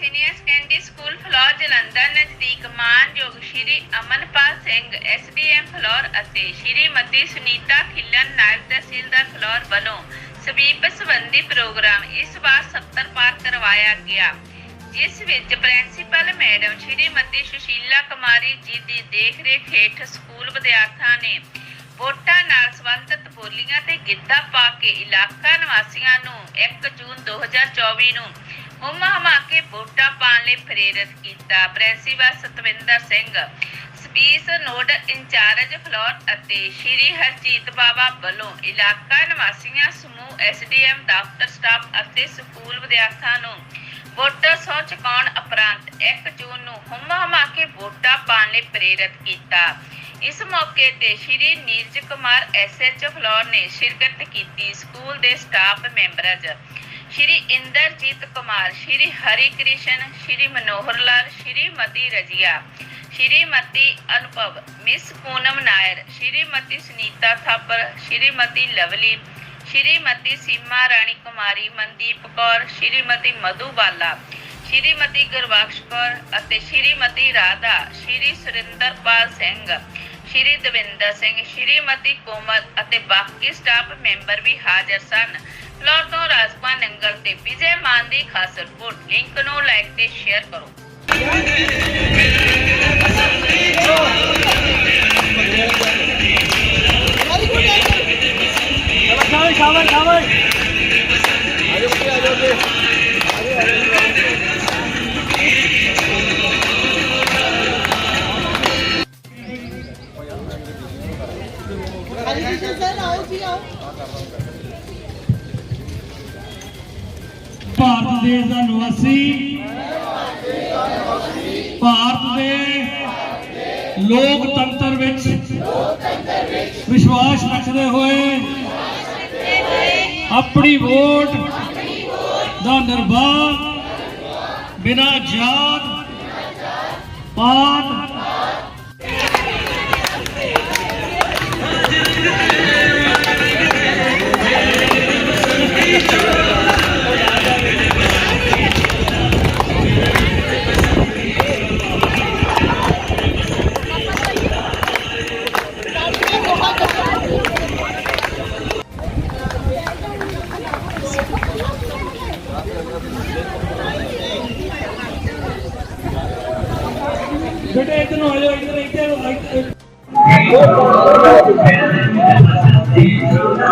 Senior secondary school Phillaur Jalandhar, ਨਜ਼ਦੀਕ ਮਾਨਯੋਗ Shri Amanpal Singh, SDM Phillaur ਅਤੇ ਸ਼੍ਰੀਮਤੀ ਸੁਨੀਤਾ ਖਿੱਲਨ ਨਾਇਬ ਤਹਿਸੀਲਦਾਰ ਫਲੋਰ ਵੱਲੋਂ ਸਵੀਪ ਸੰਬੰਧੀ ਪ੍ਰੋਗਰਾਮ ਇਸ ਵਾਰ 70 ਪਾਰ ਕਰਵਾਇਆ ਗਿਆ, ਜਿਸ ਵਿੱਚ ਪ੍ਰਿੰਸੀਪਲ ਮੈਡਮ ਸ਼੍ਰੀਮਤੀ ਸੁਸ਼ੀਲਾ ਕੁਮਾਰੀ ਜੀ ਦੀ ਦੇਖਰੇਖ ਹੇਠ ਸਕੂਲ ਵਿਦਿਆਰਥੀਆਂ ਨੇ ਵੋਟਾਂ ਨਾਲ ਸੰਬੰਧਿਤ ਬੋਲੀਆਂ ਤੇ ਗਿੱਧਾ ਪਾ ਕੇ ਇਲਾਕਾ ਨਿਵਾਸੀਆਂ ਨੂੰ 1 ਜੂਨ 2024 ਨੂੰ ਹੁਮ ਹਮਾ ਕੇ ਵੋਟਾਂ ਪਾਉਣ ਲਈ ਪ੍ਰੇਰਿਤ ਕੀਤਾ। Principal Satwinder Singh, spice node incharge Phillaur ਅਤੇ ਸ਼੍ਰੀ ਹਰਜੀਤ ਬਾਬਾ ਵੱਲੋਂ ਇਲਾਕਾ ਨਿਵਾਸੀਆਂ, ਸਮੂਹ ਐਸਡੀਐਮ ਦਫ਼ਤਰ ਸਟਾਫ ਅਤੇ ਸਕੂਲ ਵਿਦਿਆਰਥੀਆਂ ਨੂੰ ਵੋਟਰ ਸਹੁੰ ਚੁਕਾਉਣ ਉਪਰੰਤ 1 ਜੂਨ ਨੂੰ ਹੁਮ ਹਮਾ ਕੇ ਵੋਟਾਂ ਪਾਉਣ ਲਈ ਪ੍ਰੇਰਿਤ ਕੀਤਾ। ਇਸ ਮੌਕੇ ਤੇ ਸ਼੍ਰੀ ਨੀਰਜ ਕੁਮਾਰ ਐਸਐਚਓ ਫਲੋਰ ਨੇ ਸ਼ਿਰਕਤ ਕੀਤੀ। ਸਕੂਲ ਦੇ staff members Shri Inderjit Kumar, Shri Hari Krishan, Shri Manohar Lal Shrimati Razia Shrimati Anubhav, miss Poonam Nair Shrimati Sunita Thapar Shrimati Lovely Shrimati Seema Rani Kumari, Mandeep Kaur Shrimati Madhu Bala Shrimati Gurbakhsh Kaur ਅਤੇ ਸ਼੍ਰੀਮਤੀ ਰਾਧਾ, ਸ਼੍ਰੀ ਸੁਰਿੰਦਰਪਾਲ ਸਿੰਘ, ਸ਼੍ਰੀ ਦਵਿੰਦਰ ਸਿੰਘ ਸ਼੍ਰੀਮਤੀ ਕੋਮਲ ਅਤੇ ਬਾਕੀ staff member ਵੀ ਹਾਜ਼ਰ ਸਨ। Floor ਤੋਂ ਰਾਜਪਾਲ ਨੰਗਲ ਤੇ ਵਿਜੇ ਮਾਨ ਦੀ ਖਾਸ report link ਨੂੰ like ਤੇ ਸ਼ੇਅਰ ਕਰੋ। ਦੇਸ਼ ਦਾ ਨਿਵਾਸੀ ਭਾਰਤ ਦੇ ਲੋਕਤੰਤਰ ਵਿੱਚ ਵਿਸ਼ਵਾਸ ਰੱਖਦੇ ਹੋਏ ਆਪਣੀ ਵੋਟ ਦਾ ਨਿਰਵਾਹ ਬਿਨਾਂ ਜਾਤ ਪਾਤ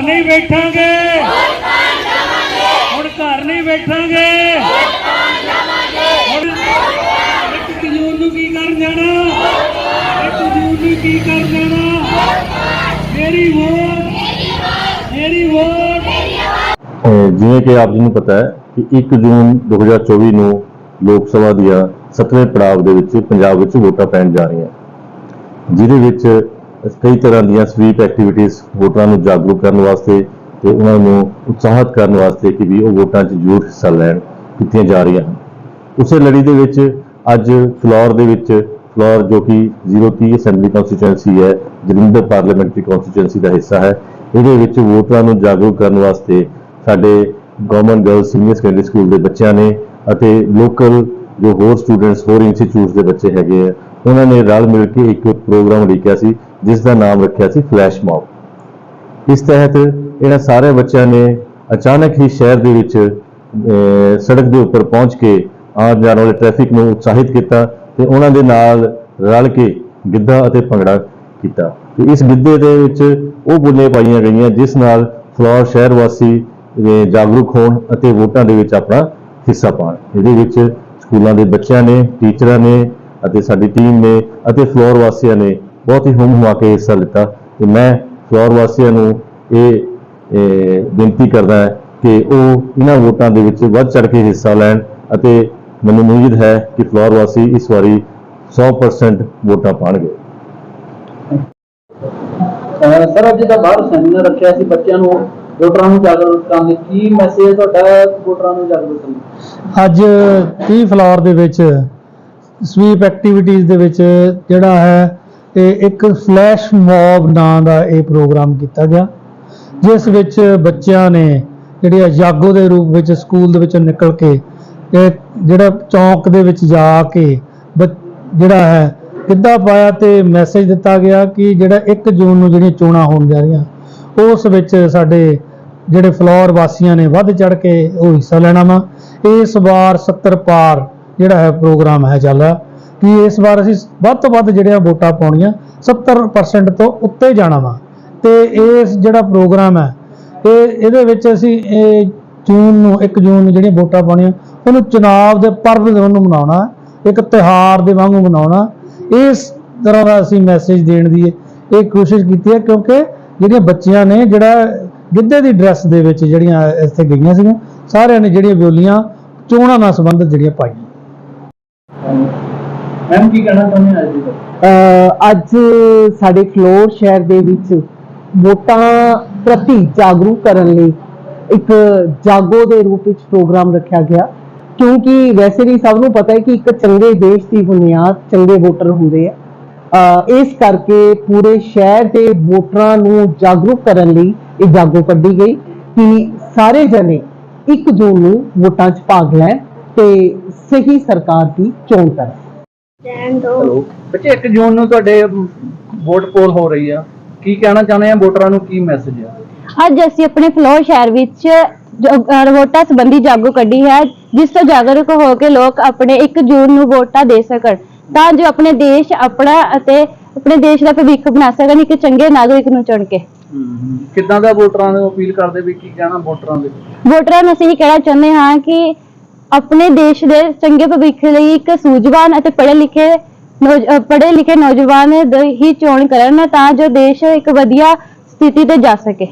ਨਹੀਂ ਬੈਠਾਂਗੇ ਹੁਣ ਘਰ ਨਹੀਂ ਬੈਠਾਂਗੇ। ਇੱਕ ਜੂਨ ਨੂੰ ਕੀ ਕਰਨ ਜਾਣਾ? ਇੱਕ ਜੂਨ ਨੂੰ ਕੀ ਕਰਨ ਜਾਣਾ? ਮੇਰੀ ਵੋਟ ਮੇਰੀ ਵੋਟ। ਜਿਵੇਂ ਕਿ ਆਪ ਜੀ ਨੂੰ ਪਤਾ ਹੈ ਕਿ 1 ਜੂਨ 2024 ਨੂੰ ਲੋਕ ਸਭਾ ਦੀਆਂ 7ਵੇਂ ਪੜਾਅ ਦੇ ਵਿੱਚ ਪੰਜਾਬ ਵਿੱਚ ਵੋਟਾਂ ਪੈਣ ਜਾ ਰਹੀਆਂ। ਜਿਹਦੇ ਵਿੱਚ ਕਈ ਤਰ੍ਹਾਂ ਦੀਆਂ ਸਵੀਪ ਐਕਟੀਵਿਟੀਜ਼ ਵੋਟਰਾਂ ਨੂੰ ਜਾਗਰੂਕ ਕਰਨ ਵਾਸਤੇ ਤੇ ਉਹਨਾਂ ਨੂੰ ਉਤਸ਼ਾਹਿਤ ਕਰਨ ਵਾਸਤੇ ਕਿ ਵੀ ਉਹ ਵੋਟਾਂ 'ਚ ਜ਼ਰੂਰ ਹਿੱਸਾ ਲੈਣ ਕੀਤੀਆਂ ਜਾ ਰਹੀਆਂ ਹਨ। ਉਸੇ ਲੜੀ ਦੇ ਵਿੱਚ ਅੱਜ ਫਲੋਰ ਦੇ ਵਿੱਚ, ਫਲੋਰ ਜੋ ਕਿ 030 ਅਸੈਂਬਲੀ ਕੰਸਟੀਚੁਐਂਸੀ ਹੈ, ਜਲੰਧਰ ਪਾਰਲੀਮੈਂਟਰੀ ਕੰਸਟੀਚੁਐਂਸੀ ਦਾ ਹਿੱਸਾ ਹੈ, ਇਹਦੇ ਵਿੱਚ ਵੋਟਰਾਂ ਨੂੰ ਜਾਗਰੂਕ ਕਰਨ ਵਾਸਤੇ ਸਾਡੇ government girl senior secondary school ਦੇ ਬੱਚਿਆਂ ਨੇ ਅਤੇ ਲੋਕਲ ਜੋ ਹੋਰ ਸਟੂਡੈਂਟਸ ਹੋਰ ਇੰਸਟੀਚਿਊਟਸ ਦੇ ਬੱਚੇ ਹੈਗੇ ਆ, ਉਹਨਾਂ ਨੇ ਰਲ ਮਿਲ ਕੇ ਇੱਕ ਪ੍ਰੋਗਰਾਮ ਲਿਖਿਆ ਸੀ, ਜਿਸ ਦਾ ਨਾਮ ਰੱਖਿਆ ਸੀ ਫਲੈਸ਼ ਮੌਬ ਇਸ ਤਹਿਤ ਇਹਨਾਂ ਸਾਰੇ ਬੱਚਿਆਂ ਨੇ ਅਚਾਨਕ ਹੀ ਸ਼ਹਿਰ ਦੇ ਵਿੱਚ ਸੜਕ ਦੇ ਉੱਪਰ ਪਹੁੰਚ ਕੇ ਆਉਣ ਜਾਣ ਵਾਲੇ ਟ੍ਰੈਫਿਕ ਨੂੰ ਉਤਸ਼ਾਹਿਤ ਕੀਤਾ ਤੇ ਉਹਨਾਂ ਦੇ ਨਾਲ ਰਲ ਕੇ ਗਿੱਧਾ ਅਤੇ ਭੰਗੜਾ ਕੀਤਾ। ਤੇ ਇਸ ਗਿੱਧੇ ਦੇ ਵਿੱਚ ਉਹ ਬੋਲੀਆਂ ਪਾਈਆਂ ਗਈਆਂ ਜਿਸ ਨਾਲ ਫਲੋਰ ਸ਼ਹਿਰ ਵਾਸੀ ਜਾਗਰੂਕ ਹੋਣ ਅਤੇ ਵੋਟਾਂ ਦੇ ਵਿੱਚ ਆਪਣਾ ਹਿੱਸਾ ਪਾਉਣ। ਇਹਦੇ ਵਿੱਚ ਸਕੂਲਾਂ ਦੇ ਬੱਚਿਆਂ ਨੇ, ਟੀਚਰਾਂ ਨੇ ਅਤੇ ਸਾਡੀ ਟੀਮ ਨੇ ਅਤੇ ਫਲੋਰ ਵਾਸੀਆਂ ਨੇ ਬਹੁਤ ਹੀ ਹੁੰਮ ਹੁਮਾ ਕੇ ਹਿੱਸਾ ਲਿੱਤਾ। ਤੇ ਮੈਂ ਫਲੋਰ ਵਾਸੀਆਂ ਨੂੰ ਇਹ ਇਹ ਬੇਨਤੀ ਕਰਦਾ ਹੈ ਕਿ ਉਹ ਇਹਨਾਂ ਵੋਟਾਂ ਦੇ ਵਿੱਚ ਵੱਧ ਚੜ ਕੇ ਹਿੱਸਾ ਲੈਣ ਅਤੇ ਮੈਨੂੰ ਉਮੀਦ ਹੈ ਕਿ ਫਲੋਰ ਵਾਸੀ ਇਸ ਵਾਰੀ 100% ਵੋਟਾਂ ਪਾਣਗੇ। ਸਰ ਅੱਜ ਦਾ ਬਾਹਰ ਸੈਮੀਨਾਰ ਰੱਖਿਆ ਸੀ ਬੱਚਿਆਂ ਨੂੰ ਵੋਟਰਾਂ ਨੂੰ ਜਾਗਰੂਕ ਕਰਨ ਲਈ ਕੀ ਮੈਸੇਜ ਤੁਹਾਡਾ ਵੋਟਰਾਂ ਨੂੰ ਜਾਗਰੂਕ ਕਰਨ ਅੱਜ 30 ਫਲੋਰ ਦੇ ਵਿੱਚ ਸਵੀਪ ਐਕਟੀਵਿਟੀਜ਼ ਦੇ ਵਿੱਚ ਜਿਹੜਾ ਹੈ ਇਹ ਇੱਕ ਫਲੈਸ਼ ਮੌਬ ਨਾਂ ਦਾ ਇਹ ਪ੍ਰੋਗਰਾਮ ਕੀਤਾ ਗਿਆ, ਜਿਸ ਵਿੱਚ ਬੱਚਿਆਂ ਨੇ ਜਿਹੜੇ ਆ ਜਾਗੋ ਦੇ ਰੂਪ ਵਿੱਚ ਸਕੂਲ ਦੇ ਵਿੱਚੋਂ ਨਿਕਲ ਕੇ ਇਹ ਜਿਹੜਾ ਚੌਂਕ ਦੇ ਵਿੱਚ ਜਾ ਕੇ ਬ- ਜਿਹੜਾ ਹੈ ਕਿੱਦਾਂ ਪਾਇਆ ਤੇ ਮੈਸੇਜ ਦਿੱਤਾ ਗਿਆ ਕਿ ਜਿਹੜਾ 1 ਜੂਨ ਨੂੰ ਜਿਹੜੀਆਂ ਚੋਣਾਂ ਹੋਣ ਜਾ ਰਹੀਆਂ, ਉਸ ਵਿੱਚ ਸਾਡੇ ਜਿਹੜੇ ਫਲੋਰ ਵਾਸੀਆਂ ਨੇ ਵੱਧ ਚੜ ਕੇ ਉਹ ਹਿੱਸਾ ਲੈਣਾ ਵਾ। ਇਸ ਵਾਰ 70 ਪਾਰ ਜਿਹੜਾ ਹੈ ਪ੍ਰੋਗਰਾਮ ਹੈ ਚੱਲ ਰਿਹਾ। ਕਿ ਇਸ ਵਾਰ ਅਸੀਂ ਵੱਧ ਤੋਂ ਵੱਧ ਜਿਹੜੀਆਂ ਵੋਟਾਂ ਪਾਉਣੀਆਂ 70% ਤੋਂ ਉੱਤੇ ਜਾਣਾ ਵਾ। ਤੇ ਇਸ ਜਿਹੜਾ ਪ੍ਰੋਗਰਾਮ ਹੈ ਇਹ ਇਹਦੇ ਵਿੱਚ ਅਸੀਂ ਇਹ ਜੂਨ ਨੂੰ 1 ਜੂਨ ਨੂੰ ਜਿਹੜੀਆਂ ਵੋਟਾਂ ਪਾਉਣੀਆਂ, ਉਹਨੂੰ ਚੁਣਾਵ ਦੇ ਪਰਵ ਦੇ ਵਾਂਗੂ ਮਨਾਉਣਾ, ਇੱਕ ਤਿਉਹਾਰ ਦੇ ਵਾਂਗੂ ਮਨਾਉਣਾ, ਇਸ ਤਰ੍ਹਾਂ ਦਾ ਅਸੀਂ ਮੈਸੇਜ ਦੇਣ ਦੀ ਇਹ ਕੋਸ਼ਿਸ਼ ਕੀਤੀ ਹੈ, ਕਿਉਂਕਿ ਜਿਹੜੀਆਂ ਬੱਚੀਆਂ ਨੇ, ਜਿਹੜਾ ਗਿੱਧੇ ਦੀ ਡਰੈਸ ਦੇ ਵਿੱਚ ਜਿਹੜੀਆਂ ਇੱਥੇ ਗਈਆਂ ਸੀਗੀਆਂ, ਸਾਰਿਆਂ ਨੇ ਜਿਹੜੀਆਂ ਬੋਲੀਆਂ ਚੋਣਾਂ ਨਾਲ ਸੰਬੰਧਿਤ ਜਿਹੜੀਆਂ ਪਾਈਆਂ। ਮੈਮ, ਕੀ ਕਹਿਣਾ ਚਾਹੁੰਦੇ ਅੱਜ ਦੀ ਅਹ, ਅੱਜ ਸਾਡੇ ਫਲੋਰ ਸ਼ਹਿਰ ਦੇ ਵਿੱਚ ਵੋਟਾਂ ਪ੍ਰਤੀ ਜਾਗਰੂਕ ਕਰਨ ਲਈ ਇੱਕ ਜਾਗੋ ਦੇ ਰੂਪ ਵਿੱਚ ਪ੍ਰੋਗਰਾਮ ਰੱਖਿਆ ਗਿਆ। ਕਿਉਂਕਿ ਵੈਸੇ ਵੀ ਸਭ ਨੂੰ ਪਤਾ ਹੈ ਕਿ ਇੱਕ ਚੰਗੇ ਦੇਸ਼ ਦੀ ਬੁਨਿਆਦ ਚੰਗੇ ਵੋਟਰ ਹੁੰਦੇ ਆ। ਅਹ, ਇਸ ਕਰਕੇ ਪੂਰੇ ਸ਼ਹਿਰ ਦੇ ਵੋਟਰਾਂ ਨੂੰ ਜਾਗਰੂਕ ਕਰਨ ਲਈ ਇਹ ਜਾਗੋ ਕੱਢੀ ਗਈ ਕਿ ਸਾਰੇ ਜਣੇ 1 ਜੂਨ ਨੂੰ ਵੋਟਾਂ 'ਚ ਭਾਗ ਲੈਣ ਤੇ ਸਹੀ ਸਰਕਾਰ ਦੀ ਚੋਣ ਕਰਨ। ਹੈਲੋ। ਬੱਚੇ 1 ਜੂਨ ਨੂੰ ਤੁਹਾਡੇ ਵੋਟ ਪੋਲ ਹੋ ਰਹੀ ਆ। ਕੀ ਕਹਿਣਾ ਚਾਹੁੰਦੇ ਆ? ਵੋਟਰਾਂ ਨੂੰ ਕੀ ਮੈਸੇਜ ਆ? ਅੱਜ ਅਸੀਂ ਆਪਣੇ ਫਲੋਰ ਸ਼ਹਿਰ ਵਿੱਚ ਜੋ- ਅਹ ਵੋਟਾਂ ਸੰਬੰਧੀ ਜਾਗੋ ਕੱਢੀ ਹੈ ਜਿਸ ਤੋਂ ਜਾਗਰੂਕ ਹੋ ਕੇ ਲੋਕ ਆਪਣੇ 1 ਜੂਨ ਨੂੰ ਵੋਟਾਂ ਦੇ ਸਕਣ। ਤਾਂ ਜੋ ਆਪਣੇ ਦੇਸ਼ ਆਪਣਾ ਅਤੇ ਆਪਣੇ ਦੇਸ਼ ਦਾ ਭਵਿੱਖ ਬਣਾ ਸਕਣ ਇੱਕ ਚੰਗੇ ਨਾਗਰਿਕ ਨੂੰ ਚੁਣ ਕੇ। ਕਿੱਦਾਂ ਦਾ ਵੋਟਰਾਂ ਨੂੰ ਅਪੀਲ ਕਰਦੇ ਵੀ ਕੀ ਕਹਿਣਾ ਵੋਟਰਾਂ ਦੇ? ਵੋਟਰਾਂ ਨੂੰ ਅਸੀਂ ਇਹ ਕਹਿਣਾ ਚਾਹੁੰਦੇ ਹਾਂ ਕਿ ਆਪਣੇ ਦੇਸ਼ ਦੇ ਚੰਗੇ ਭਵਿੱਖ ਲਈ ਇੱਕ ਸੂਝਵਾਨ ਅਤੇ ਪੜ੍ਹੇ ਲਿਖੇ ਨੌਜ- ਪੜ੍ਹੇ ਲਿਖੇ ਨੌਜਵਾਨ ਦੀ ਹੀ ਚੋਣ ਕਰਨ ਤਾਂ ਜੋ ਦੇਸ਼ ਇੱਕ ਵਧੀਆ ਸਥਿਤੀ ਤੇ ਜਾ ਸਕੇ।